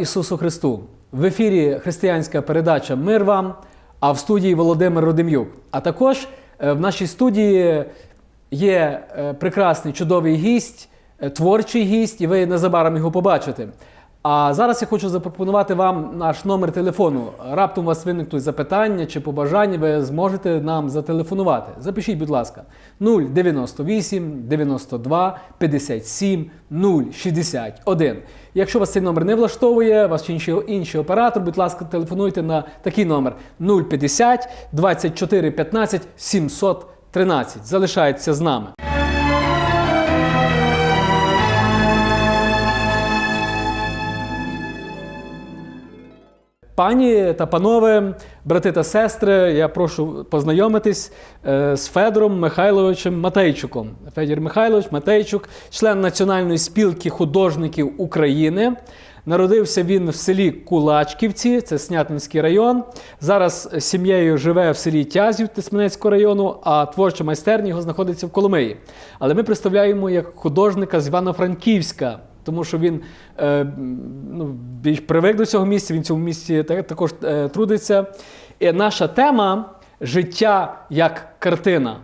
Ісусу Христу! В ефірі християнська передача Мир вам, а в студії Володимир Родим'юк. А також е, в нашій студії є е, прекрасний чудовий гість, е, творчий гість, і ви незабаром його побачите. А зараз я хочу запропонувати вам наш номер телефону. Раптом у вас виникнуть запитання чи побажання, ви зможете нам зателефонувати. Запишіть, будь ласка, 098 92 57 061. Якщо вас цей номер не влаштовує, вас чи інший, інший оператор, будь ласка, телефонуйте на такий номер 050 24 15 713. Залишайтеся з нами. Пані та панове, брати та сестри, я прошу познайомитись е, з Федором Михайловичем Матейчуком. Федір Михайлович Матейчук, член Національної спілки художників України. Народився він в селі Кулачківці, це Снятинський район. Зараз сім'єю живе в селі Тязів Тисменецького району, а творча майстерня його знаходиться в Коломиї. Але ми представляємо як художника з Івано-Франківська, тому що він е, ну, більш привик до цього місця, він в цьому місці та- також е, трудиться. І наша тема життя як картина.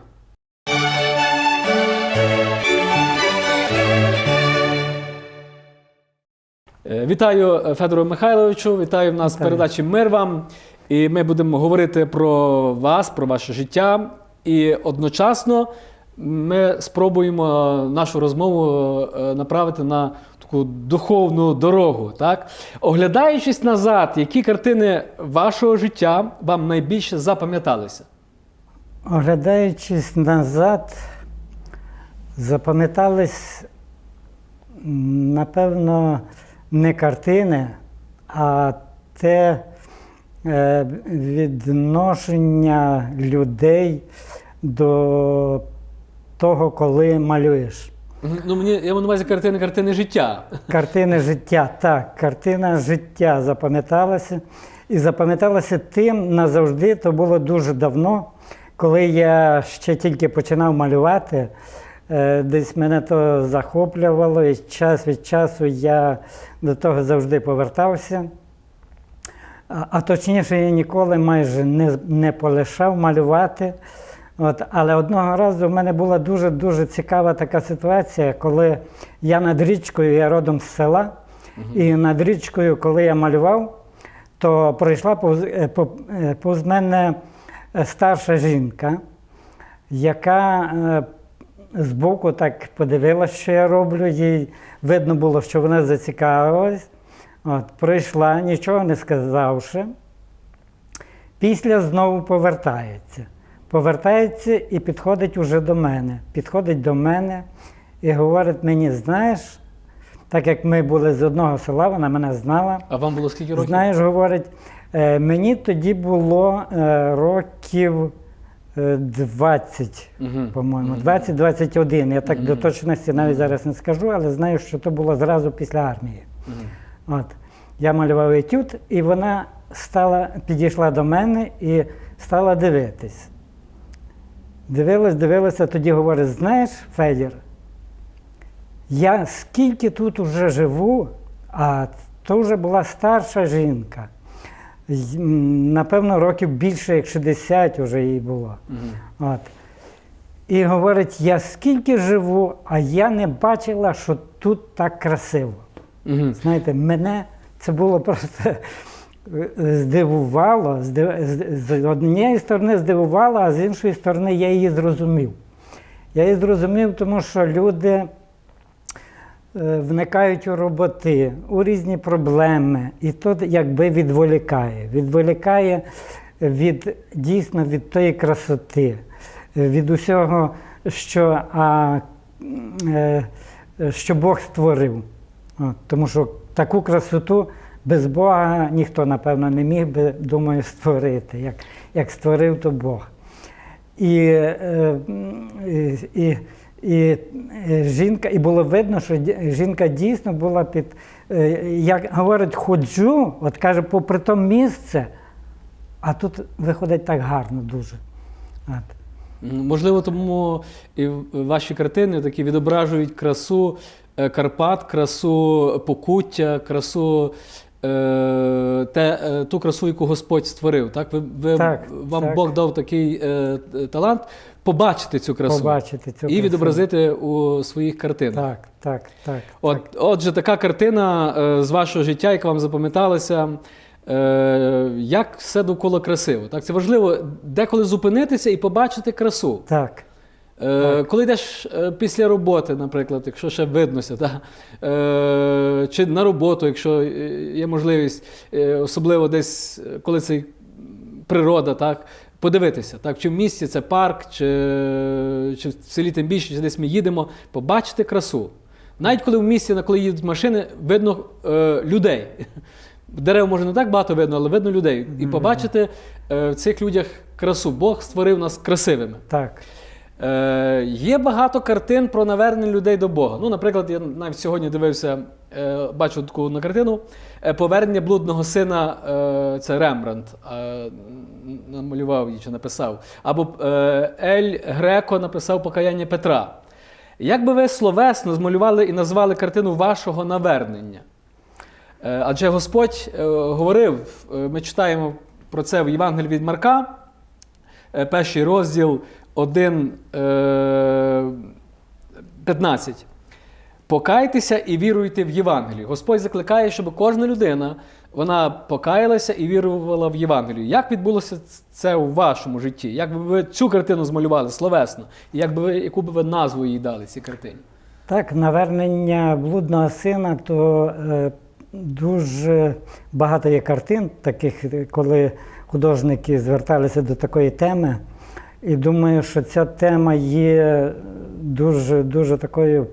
Е, Вітаю Федору Михайловичу, вітаю в нас в Вітаю. передачі Мир вам. І ми будемо говорити про вас, про ваше життя. І одночасно ми спробуємо нашу розмову направити на таку духовну дорогу. Так? Оглядаючись назад, які картини вашого життя вам найбільше запам'яталися? Оглядаючись назад, запам'ятались, напевно, не картини, а те е, відношення людей до того, коли малюєш. Ну, мені я маю на увазі картини, картини життя. Картини життя, так, картина життя запам'яталася. І запам'яталася тим назавжди, то було дуже давно, коли я ще тільки починав малювати. Е, Десь мене то захоплювало, і час від часу я до того завжди повертався. А, а точніше, я ніколи майже не, не полишав малювати. От, але одного разу в мене була дуже-дуже цікава така ситуація, коли я над річкою, я родом з села, і над річкою, коли я малював, то пройшла повз, е, е, повз мене е, старша жінка, яка збоку так подивилася, що я роблю. Їй видно було, що вона зацікавилась. От, прийшла, нічого не сказавши. Після знову повертається. Повертається і підходить уже до мене. Підходить до мене і говорить мені: знаєш, так як ми були з одного села, вона мене знала. А вам було скільки років? Знаєш, говорить, «е, мені тоді було е, років е, 20, Мгм. по-моєму, 20-21. Я так до точності навіть зараз не скажу, але знаю, що то було зразу після армії. Мгм. От. Я малював етюд, і вона стала, підійшла до мене і стала дивитись. Дивилась, дивилася, тоді говорить: знаєш, Федір, я скільки тут уже живу, а то вже була старша жінка. Напевно, років більше, як 60 вже їй було. Мгм. От. І говорить, я скільки живу, а я не бачила, що тут так красиво. Мгм. Знаєте, мене це було просто здивувало. Зди- з- однієї сторони здивувало, а з іншої сторони я її зрозумів. Я її зрозумів, тому що люди е, вникають у роботи, у різні проблеми, і то якби відволікає. Відволікає від дійсно від тої красоти, від усього, що, а, е, що Бог створив. От, тому що таку красоту без Бога ніхто, напевно, не міг би, думаю, створити, як, як створив то Бог. І, е, і, і, жінка, і було видно, що жінка дійсно була під, е, як говорить, ходжу, от каже, попри то місце, а тут виходить так гарно дуже. От. Можливо, тому і ваші картини такі відображують красу е, Карпат, красу Покуття, красу. Е, Те, е, ту красу, яку Господь створив. Так? Ви, ви, Так, вам так. Бог дав такий е, талант побачити цю красу Побачити цю і красу. відобразити у своїх картинах. Так, так, так. От, отже, така картина е, з вашого життя, яка вам запам'яталася. Е, як все довкола красиво. Так? Це важливо деколи зупинитися і побачити красу. Так. Е, Коли йдеш е, після роботи, наприклад, якщо ще виднося, та, е, чи на роботу, якщо е, є можливість, е, особливо десь, коли це природа, так, подивитися, так, чи в місті це парк, чи, чи в селі тим більше, чи десь ми їдемо, побачити красу. Навіть коли в місті, коли їдуть машини, видно е, людей. Дерев може не так багато видно, але видно людей. І побачити е, в цих людях красу. Бог створив нас красивими. Так. Е, є багато картин про навернення людей до Бога. Ну, наприклад, я навіть сьогодні дивився, е, бачу таку на картину е, Повернення блудного сина, е, це Рембрандт е, намалював її чи написав. Або е, Ель Греко написав Покаяння Петра. Як би ви словесно змалювали і назвали картину вашого навернення? Е, Адже Господь е, говорив, е, ми читаємо про це в Євангелії від Марка, е, перший розділ 1, е, 15. Покайтеся і віруйте в Євангелію. Господь закликає, щоб кожна людина вона покаялася і вірувала в Євангелію. Як відбулося це у вашому житті? Як би ви цю картину змалювали словесно? І як би ви, яку би ви назву їй дали цій картині? Так, навернення блудного сина, то е, дуже багато є картин, таких, е, коли художники зверталися до такої теми. І думаю, що ця тема є дуже, дуже такою,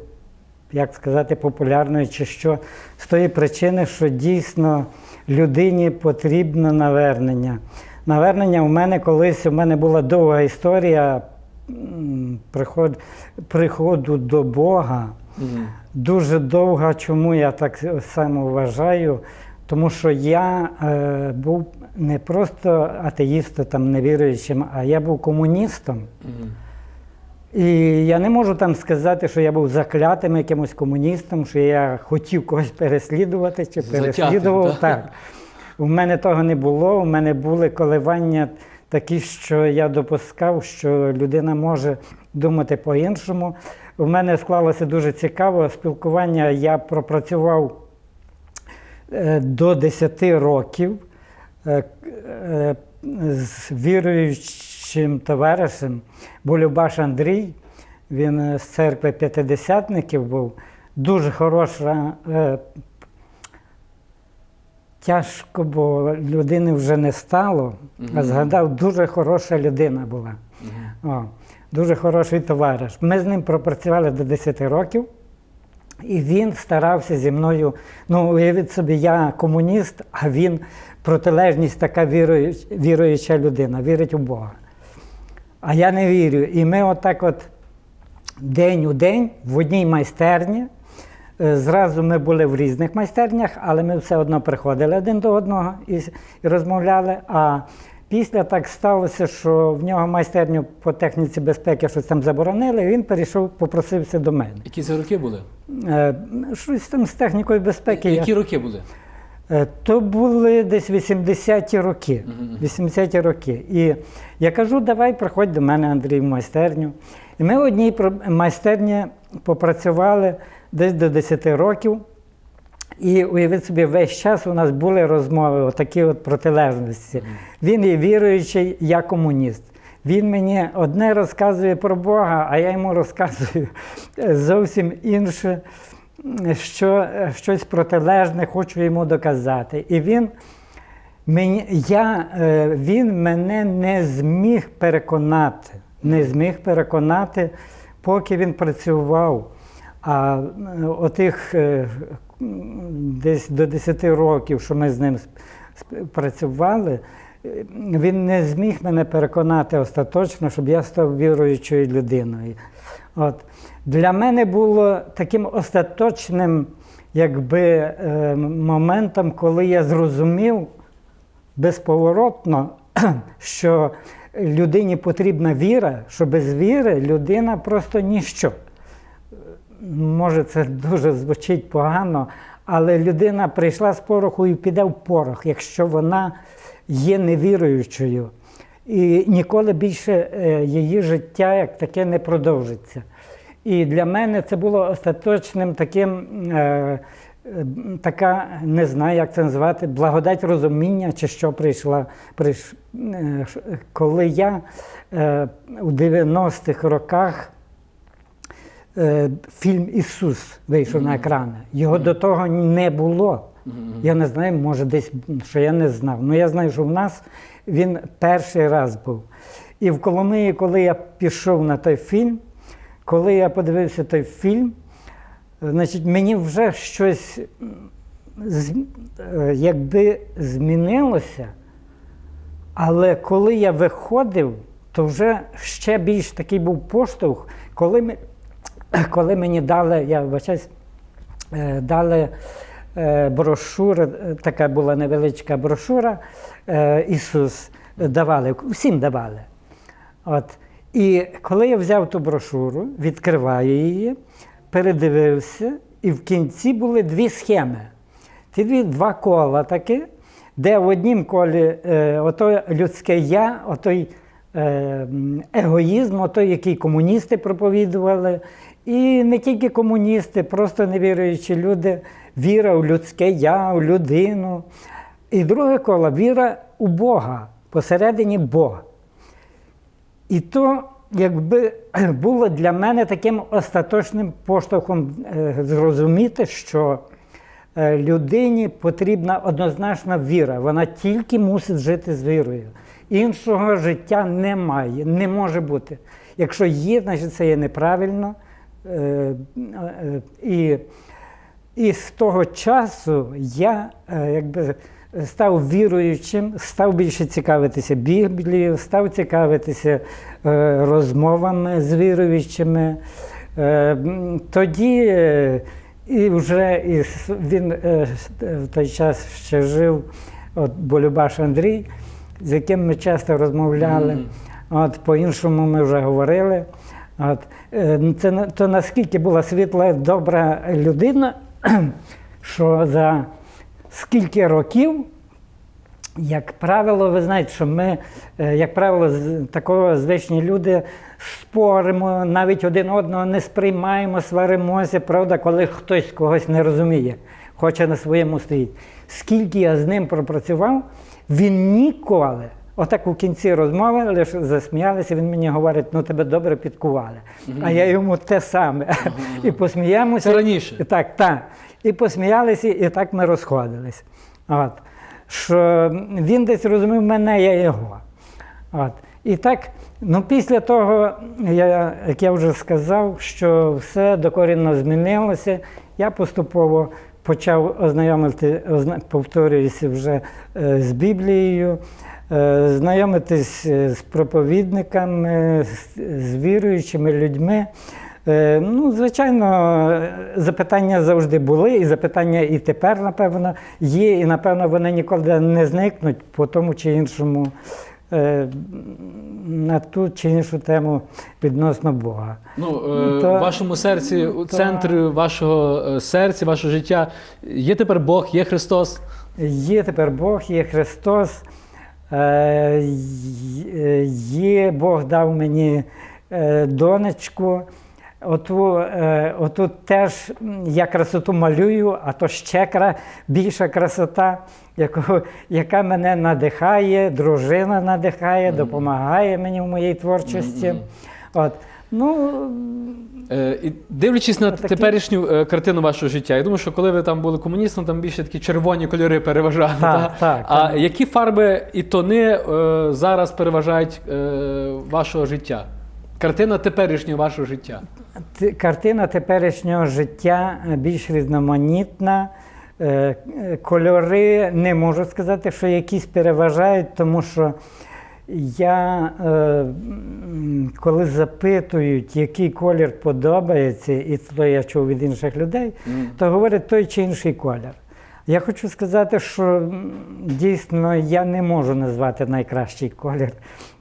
як сказати, популярною, чи що з тої причини, що дійсно людині потрібно навернення. Навернення у мене колись, у мене була довга історія приход, приходу до Бога. Дуже довга, чому я так само вважаю, тому що я е, був не просто атеїстом, там, невіруючим, а я був комуністом. І я не можу там сказати, що я був заклятим якимось комуністом, що я хотів когось переслідувати чи Затятим, переслідував. так? Так. У мене того не було. У мене були коливання такі, що я допускав, що людина може думати по-іншому. У мене склалося дуже цікаво спілкування. Я пропрацював е, до 10 років з віруючим товаришем Булюбаш Андрій. Він е, з церкви п'ятидесятників був. Дуже хороша. е, Тяжко, бо людини вже не стало. А згадав, дуже хороша людина була. О, дуже хороший товариш. Ми з ним пропрацювали до 10 років, і він старався зі мною. Ну, уявіть собі, я комуніст, а він протилежність така віруюча, людина, вірить у Бога. А я не вірю. І ми отак от день у день в одній майстерні. Е, Зразу ми були в різних майстернях, але ми все одно приходили один до одного і розмовляли. А після так сталося, що в нього майстерню по техніці безпеки щось там заборонили, і він перейшов, попросився до мене. Які це роки були? Е, Щось там з технікою безпеки. я- Які роки були? Е, То були десь 80-ті роки. 80-ті роки. І я кажу, давай приходь до мене, Андрій, в майстерню. І ми в одній майстерні попрацювали десь до 10 років. І уявіть собі, весь час у нас були розмови, отакі от протилежності. Він є віруючий, я комуніст. Він мені одне розказує про Бога, а я йому розказую зовсім інше, що, щось протилежне хочу йому доказати. І він, мені, я, е, він мене не зміг переконати, не зміг переконати, поки він працював. А е, отих е, десь до 10 років, що ми з ним працювали, він не зміг мене переконати остаточно, щоб я став віруючою людиною. От. Для мене було таким остаточним якби, е, моментом, коли я зрозумів безповоротно, що людині потрібна віра, що без віри людина просто ніщо. Може, це дуже звучить погано, але людина прийшла з пороху і піде в порох, якщо вона є невіруючою. І ніколи більше е, її життя як таке не продовжиться. І для мене це було остаточним таким, е, така, не знаю, як це назвати, благодать розуміння, чи що прийшла, прийш, е, коли я е, у 90-х роках фільм Ісус вийшов на екрани. Його до того не було. Я не знаю, може десь, що я не знав. Ну я знаю, що в нас він перший раз був. І в Коломиї, коли я пішов на той фільм, коли я подивився той фільм, значить, мені вже щось е, якби змінилося. Але коли я виходив, то вже ще більш такий був поштовх, коли, ми, коли мені дали, я вибачаюсь, е, дали е, брошура, е, така була невеличка брошура, е, Ісус давали, всім давали. От. І коли я взяв ту брошуру, відкриваю її, передивився, і в кінці були дві схеми. Ті дві два кола такі, де в однім колі е, ото людське я, отой егоїзм, отой, який комуністи проповідували. І не тільки комуністи, просто невіруючі люди, віра у людське я, у людину. І друге коло віра у Бога, посередині Бога. І то якби було для мене таким остаточним поштовхом е, зрозуміти, що е, людині потрібна однозначна віра. Вона тільки мусить жити з вірою. Іншого життя немає, не може бути. Якщо є, значить це є неправильно. Е, е, І, і з того часу я е, якби став віруючим, став більше цікавитися Біблією, став цікавитися розмовами з віруючими. Тоді і вже він в той час ще жив, от Болюбаш Андрій, з яким ми часто розмовляли. От, по-іншому ми вже говорили. От, е, це то наскільки була світла, добра людина, що за скільки років, як правило, ви знаєте, що ми, е, як правило, такого звичні люди споримо, навіть один одного не сприймаємо, сваримося, правда, коли хтось когось не розуміє, хоче на своєму стоїть. Скільки я з ним пропрацював, він ніколи. Отак у кінці розмови лише засміялися, він мені говорить, ну тебе добре підкували. А я йому те саме. І посміємося. Це раніше. Так, так. І посміялися, і так ми розходились. От. Що він десь розумів мене, я його. От. І так, ну після того, я, як я вже сказав, що все докорінно змінилося, я поступово почав ознайомити, озна, повторююся вже е, з Біблією, е, знайомитись е, з проповідниками, з, віруючими людьми. Ну, звичайно, запитання завжди були, і запитання і тепер, напевно, є, і напевно вони ніколи не зникнуть по тому чи іншому на ту чи іншу тему відносно Бога. Ну, е, То- в вашому серці, у центрі вашого е, серця, вашого життя є тепер Бог, є Христос. Є тепер Бог, є Христос, е, е, є Бог дав мені е, донечку. Оту, е, оту теж я красоту малюю, а то ще кра, більша красота, яку, яка мене надихає, дружина надихає, допомагає мені в моїй творчості. От. Ну, Е, і дивлячись на Отакі. теперішню е, картину вашого життя, я думаю, що коли ви там були комуністом, там більше такі червоні кольори переважали. Так, та? так, а так. які фарби і тони е, зараз переважають е, вашого життя? Картина теперішнього вашого життя. Картина теперішнього життя е, більш різноманітна. Е, е, Кольори не можу сказати, що якісь переважають, тому що я, коли запитують, який колір подобається, і то я чув від інших людей, то говорять той чи інший колір. Я хочу сказати, що дійсно я не можу назвати найкращий колір.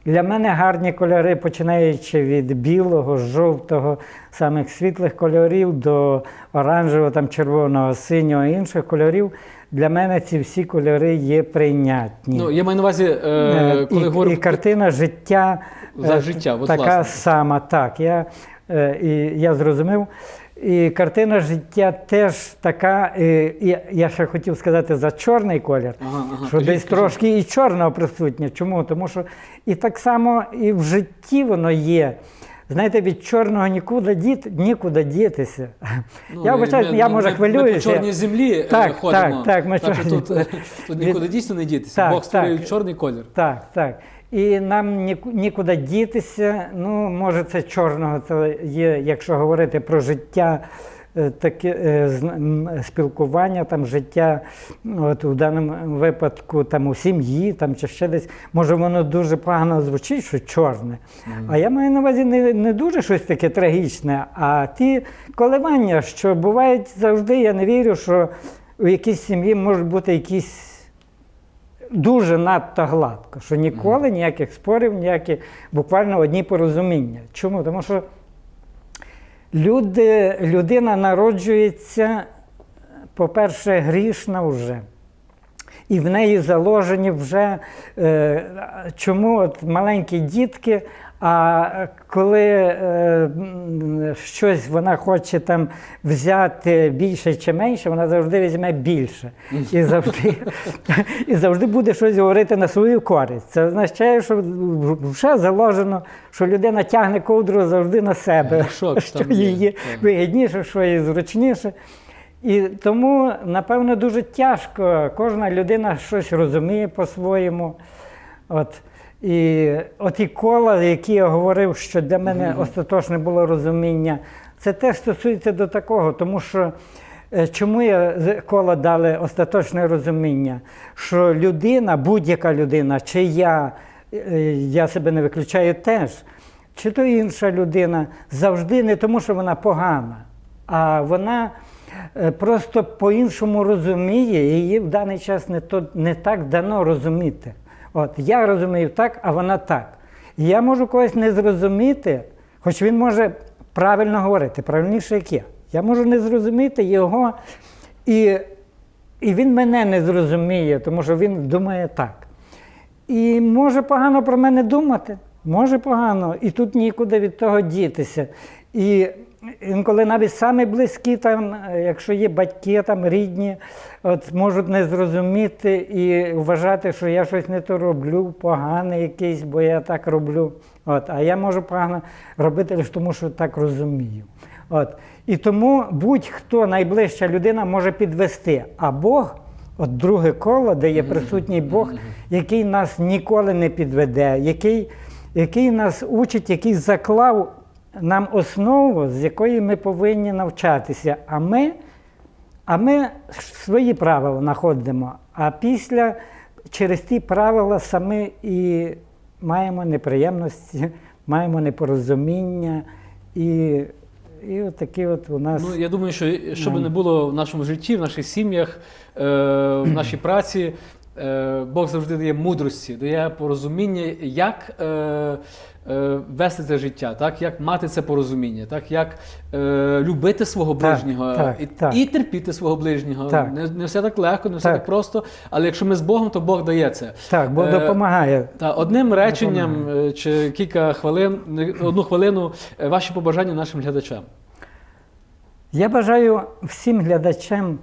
Для мене гарні кольори, починаючи від білого, жовтого, самих світлих кольорів до оранжевого, там, червоного, синього і інших кольорів. Для мене ці всі кольори є прийнятні. Ну, я маю на увазі, е, Е, коли і, говорю і картина життя За е, життя, от, така власне. сама. Так, я, е, і, я зрозумів. І картина життя теж така. е, І я ще хотів сказати за чорний колір, Ага, ага, що десь трошки і чорного присутнє. Чому? Тому що і так само і в житті воно є. Знаєте, від чорного нікуди діти, нікуди дітися. Ну, я вибачаюсь, я може ми- хвилююся. Ми по чорній землі е, Так, ходимо. так, так, ми що чорні. тут, тут нікуди дійсно не дітися. Так, Бог створює чорний колір. Так, так. І нам ніку- нікуди дітися. Ну, може, це чорного, це є, якщо говорити про життя, е, таке е, спілкування, там життя, от у даному випадку там у сім'ї, там чи ще десь, може воно дуже погано звучить, що чорне. А я маю на увазі не, не дуже щось таке трагічне, а ті коливання, що бувають завжди, я не вірю, що у якійсь сім'ї можуть бути якісь дуже надто гладко, що ніколи ніяких спорів, ніякі буквально одні порозуміння. Чому? Тому що люди, людина народжується, по-перше, грішна вже. І в неї заложені вже е, чому от маленькі дітки, а коли е, щось вона хоче там взяти більше чи менше, вона завжди візьме більше. І завжди, і завжди буде щось говорити на свою користь. Це означає, що вже заложено, що людина тягне ковдру завжди на себе, Мішок що її вигідніше, що їй зручніше. І тому, напевно, дуже тяжко. Кожна людина щось розуміє по-своєму. От. І от і кола, які я говорив, що для мене остаточне було розуміння, це теж стосується до такого, тому що е, чому я кола дали остаточне розуміння? Що людина, будь-яка людина, чи я, е, я себе не виключаю теж, чи то інша людина, завжди не тому, що вона погана, а вона е, просто по-іншому розуміє, і її в даний час не, то, не так дано розуміти. От я розумію так, а вона так. І я можу когось не зрозуміти, хоч він може правильно говорити, правильніше, як я. Я можу не зрозуміти його, і, і він мене не зрозуміє, тому що він думає так. І може погано про мене думати, може погано, і тут нікуди від того дітися. І інколи навіть самі близькі, там, якщо є батьки, там, рідні, от, можуть не зрозуміти і вважати, що я щось не то роблю, погане якийсь, бо я так роблю. От, а я можу погано робити лише тому, що так розумію. От. І тому будь-хто найближча людина може підвести, а Бог. От друге коло, де є присутній Бог, який нас ніколи не підведе, який, який нас учить, який заклав нам основу, з якої ми повинні навчатися. А ми, а ми свої правила знаходимо. А після через ті правила самі і маємо неприємності, маємо непорозуміння. І, і от такі от у нас. Ну, я думаю, що що би Ну. не було в нашому житті, в наших сім'ях, е, в нашій праці, Бог завжди дає мудрості, дає порозуміння, як е, е, вести це життя, так? як мати це порозуміння, так? як е, любити свого ближнього так, і, так. і терпіти свого ближнього. Так. Не, не все так легко, не все Так. так просто, але якщо ми з Богом, то Бог дає це. Так, Бог Е, допомагає. Та одним реченням е, чи кілька хвилин, одну хвилину, е, ваші побажання нашим глядачам. Я бажаю всім глядачам,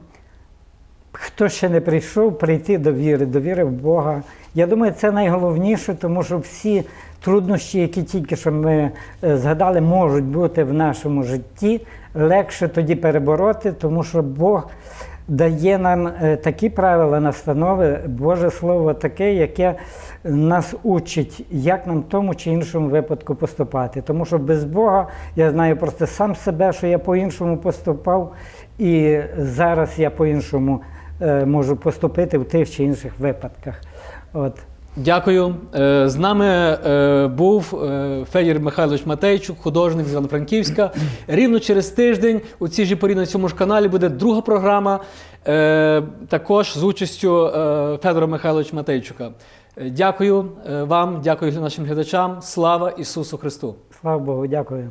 хто ще не прийшов, прийти до віри, до віри в Бога. Я думаю, це найголовніше, тому що всі труднощі, які тільки що ми е, згадали, можуть бути в нашому житті, легше тоді перебороти, тому що Бог дає нам е, такі правила, настанови, Боже Слово таке, яке нас учить, як нам в тому чи іншому випадку поступати. Тому що без Бога я знаю просто сам себе, що я по-іншому поступав, і зараз я по-іншому можу поступити в тих чи інших випадках. От. Дякую. Е, З нами е, був е, Федір Михайлович Матейчук, художник з Івано-Франківська. Рівно через тиждень у цій же порі на цьому ж каналі буде друга програма, е, також з участю е, Федора Михайловича Матейчука. Е, Дякую е, вам, дякую нашим глядачам. Слава Ісусу Христу! Слава Богу, дякую.